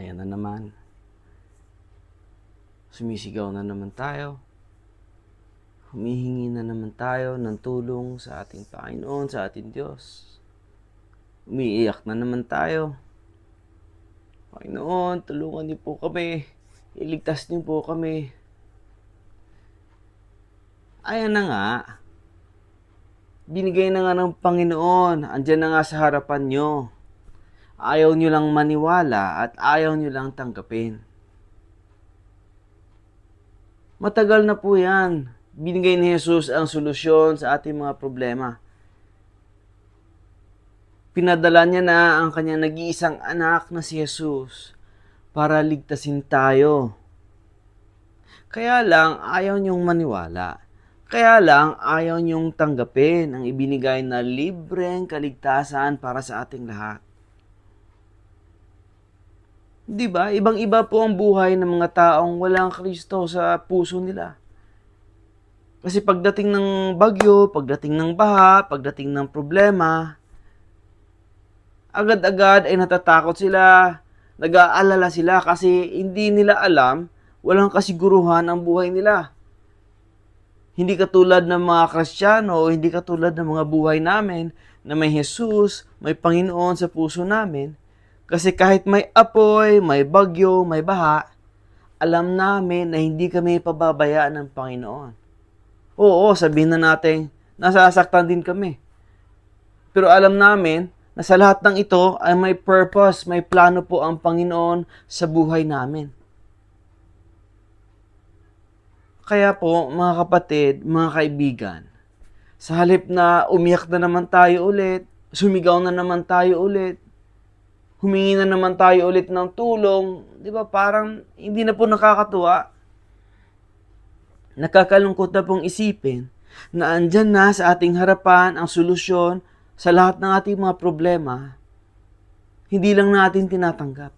Ayan na naman. Sumisigaw na naman tayo. Humihingi na naman tayo ng tulong sa ating Panginoon, sa ating Diyos. Umiiyak na naman tayo. Panginoon, tulungan niyo po kami. Iligtas niyo po kami. Ayan na nga. Binigay na nga ng Panginoon. Andyan na nga sa harapan niyo. Ayaw niyo lang maniwala at ayaw niyo lang tanggapin. Matagal na po yan. Binigay ni Jesus ang solusyon sa ating mga problema. Pinadala niya na ang kanyang nag-iisang anak na si Jesus para ligtasin tayo. Kaya lang ayaw niyong maniwala. Kaya lang ayaw niyong tanggapin ang ibinigay na libreng kaligtasan para sa ating lahat. 'Di ba? Ibang-iba po ang buhay ng mga taong walang Kristo sa puso nila. Kasi pagdating ng bagyo, pagdating ng baha, pagdating ng problema, agad-agad ay natatakot sila, nag-aalala sila kasi hindi nila alam, walang kasiguruhan ang buhay nila. Hindi katulad ng mga Kristiyano, hindi katulad ng mga buhay namin na may Jesus, may Panginoon sa puso namin. Kasi kahit may apoy, may bagyo, may baha, alam namin na hindi kami pababayaan ng Panginoon. Oo, sabihin na natin, nasasaktan din kami. Pero alam namin na sa lahat ng ito ay may purpose, may plano po ang Panginoon sa buhay namin. Kaya po, mga kapatid, mga kaibigan, sa halip na umiyak na naman tayo ulit, sumigaw na naman tayo ulit, humingi na naman tayo ulit ng tulong, di ba parang hindi na po nakakatuwa. Nakakalungkot na pong isipin na andyan na sa ating harapan ang solusyon sa lahat ng ating mga problema, hindi lang natin tinatanggap.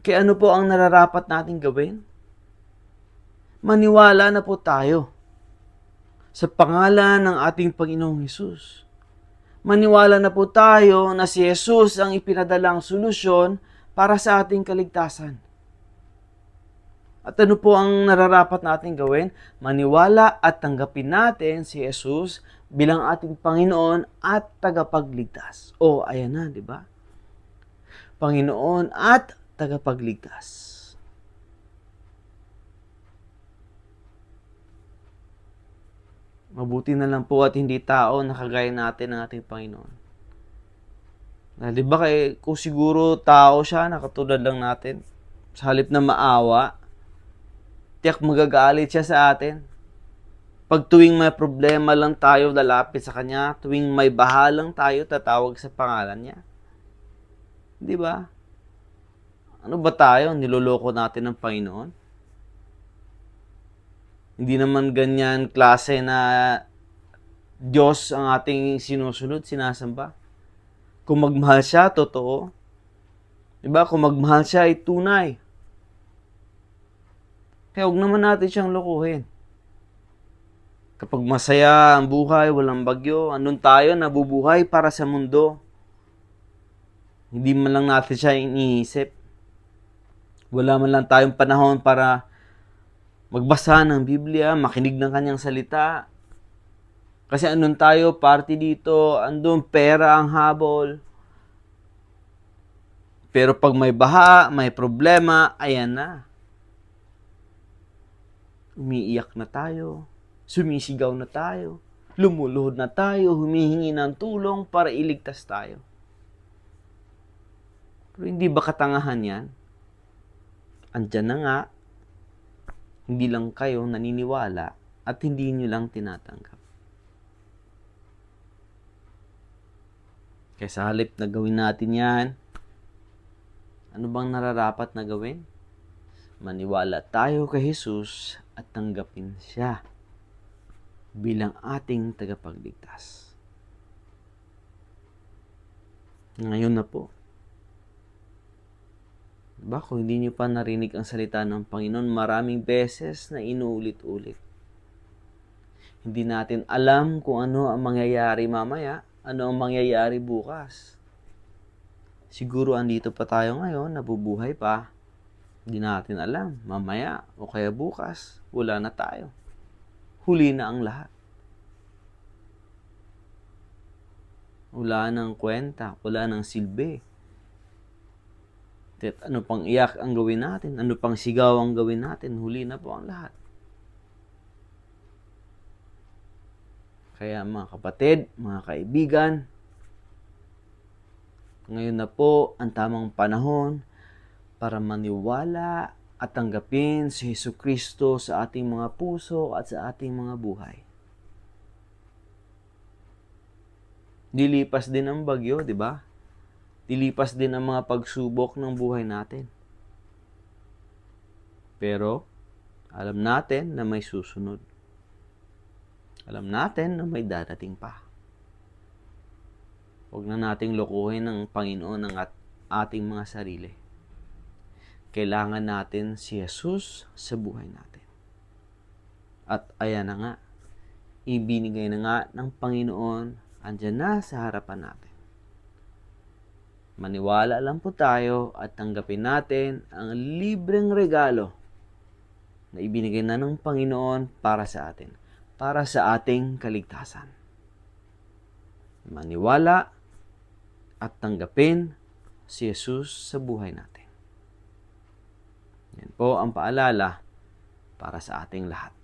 Kaya ano po ang nararapat nating gawin? Maniwala na po tayo sa pangalan ng ating Panginoong Hesus. Maniwala na po tayo na si Jesus ang ipinadalang solusyon para sa ating kaligtasan. At ano po ang nararapat natin gawin? Maniwala at tanggapin natin si Jesus bilang ating Panginoon at tagapagligtas. O, ayan na, di ba? Panginoon at tagapagligtas. Mabuti na lang po at hindi tao na kagaya natin ng ating Panginoon. Na, di ba kay, kung siguro tao siya, nakatulad lang natin, sa halip na maawa, tiyak magagalit siya sa atin. Pag tuwing may problema lang tayo, lalapit sa Kanya. Tuwing may baha lang tayo, tatawag sa pangalan niya. Di ba? Ano ba tayo? Niloloko natin ng Panginoon? Hindi naman ganyan klase na Diyos ang ating sinusunod, sinasamba. Kung magmahal siya, totoo. Diba? Kung magmahal siya, ay tunay. Kaya huwag naman natin siyang lokohin. Kapag masaya ang buhay, walang bagyo, andun tayo, nabubuhay para sa mundo. Hindi man lang natin siya iniisip. Wala man lang tayong panahon para magbasa ng Biblia, makinig ng kanyang salita. Kasi andun tayo, party dito, andun pera ang habol. Pero pag may baha, may problema, ayan na. Umiiyak na tayo, sumisigaw na tayo, lumuluhod na tayo, humihingi ng tulong para iligtas tayo. Pero hindi ba katangahan yan? Andyan na nga, hindi lang kayo naniniwala at hindi nyo lang tinatanggap. Kaya sa halip na gawin natin yan, ano bang nararapat na gawin? Maniwala tayo kay Jesus at tanggapin siya bilang ating tagapagligtas. Ngayon na po. Diba? Kung hindi nyo pa narinig ang salita ng Panginoon, maraming beses na inuulit-ulit. Hindi natin alam kung ano ang mangyayari mamaya, ano ang mangyayari bukas. Siguro andito pa tayo ngayon, nabubuhay pa. Hindi natin alam. Mamaya o kaya bukas, wala na tayo. Huli na ang lahat. Wala nang kwenta, wala nang silbi. At ano pang iyak ang gawin natin? Ano pang sigaw ang gawin natin? Huli na po ang lahat. Kaya mga kapatid, mga kaibigan, ngayon na po ang tamang panahon para maniwala at tanggapin si Hesus Kristo sa ating mga puso at sa ating mga buhay. Dilipas din ang bagyo, di ba? Dilipas din ang mga pagsubok ng buhay natin. Pero, alam natin na may susunod. Alam natin na may dadating pa. Huwag na nating lokohin ng Panginoon ng at ating mga sarili. Kailangan natin si Jesus sa buhay natin. At ayan na nga, ibinigay na nga ng Panginoon, andyan na sa harapan natin. Maniwala lang po tayo at tanggapin natin ang libreng regalo na ibinigay na ng Panginoon para sa atin, para sa ating kaligtasan. Maniwala at tanggapin si Jesus sa buhay natin. Yan po ang paalala para sa ating lahat.